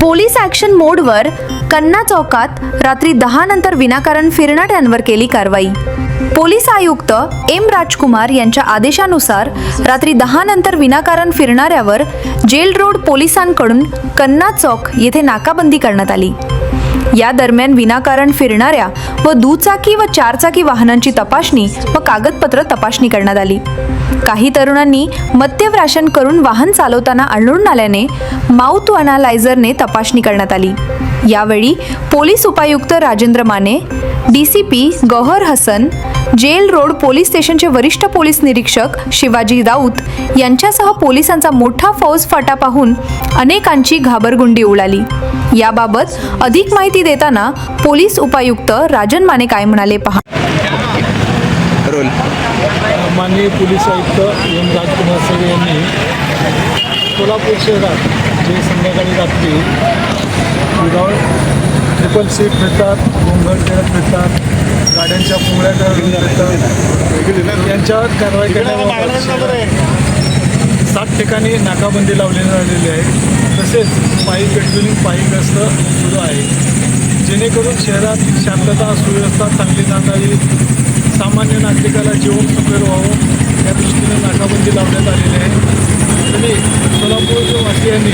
Police action मोडवर कन्ना चौकात रात्री दहा नंतर विनाकारण फिरणाऱ्यांवर केली कारवाई. पोलीस आयुक्त एम राजकुमार यांच्या आदेशानुसार रात्री दहा नंतर विनाकारण फिरणाऱ्यावर जेल रोड पोलिसांकडून कन्ना चौक येथे नाकाबंदी करण्यात आली. या दरम्यान विनाकारण फिरणाऱ्या व दुचाकी व चारचाकी वाहनांची तपासणी व कागदपत्र तपासणी करण्यात आली. काही तरुणांनी मद्यप्राशन करून वाहन चालवताना आढळून आल्याने माउथ अनालायझरने तपासणी करण्यात आली. यावेळी पोलीस उपायुक्त Rajendra Mane D C P Gauhar Hasan jail road police स्टेशनचे वरिष्ठ पोलीस निरीक्षक शिवाजी राऊत यांच्यासह पोलिसांचा मोठा फौज फाटा पाहून अनेकांची घाबरगुंडी उडाली. याबाबत अधिक माहिती देताना पोलीस उपायुक्त राजन माने काय म्हणाले पहा. रोल. माननीय पोलीस आयुक्त एम राजकुमार सर यांनी कोल्हापूर शहरात जे संध्याकाळी रात्री विदाउट ट्रिपल सीट फिरतात गोंगट करत फिरतात गाड्यांच्या फिरतात यांच्यावर कारवाई शहरात सात ठिकाणी नाकाबंदी लावली झालेली आहे. तसेच पायी पेट्रोलिंग पायी गस्त सुरू आहे. जेणेकरून शहरात शांतता सुव्यवस्था चांगली जाणावी सामान्य नागरिकाला जीवन सुखकर व्हावं या दृष्टीने नाकाबंदी लावण्यात आलेली आहे. आणि सोलापूर वासियांनी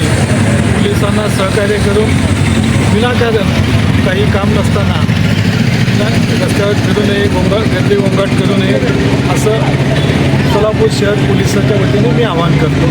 पोलिसांना सहकार्य करून विनाकारण काही काम नसताना रस्त्यावर फिरू नये गोंगाट गर्दी गोंगाट करू नये असं सोलापूर शहर पोलिसाच्या वतीने मी आवाहन करतो.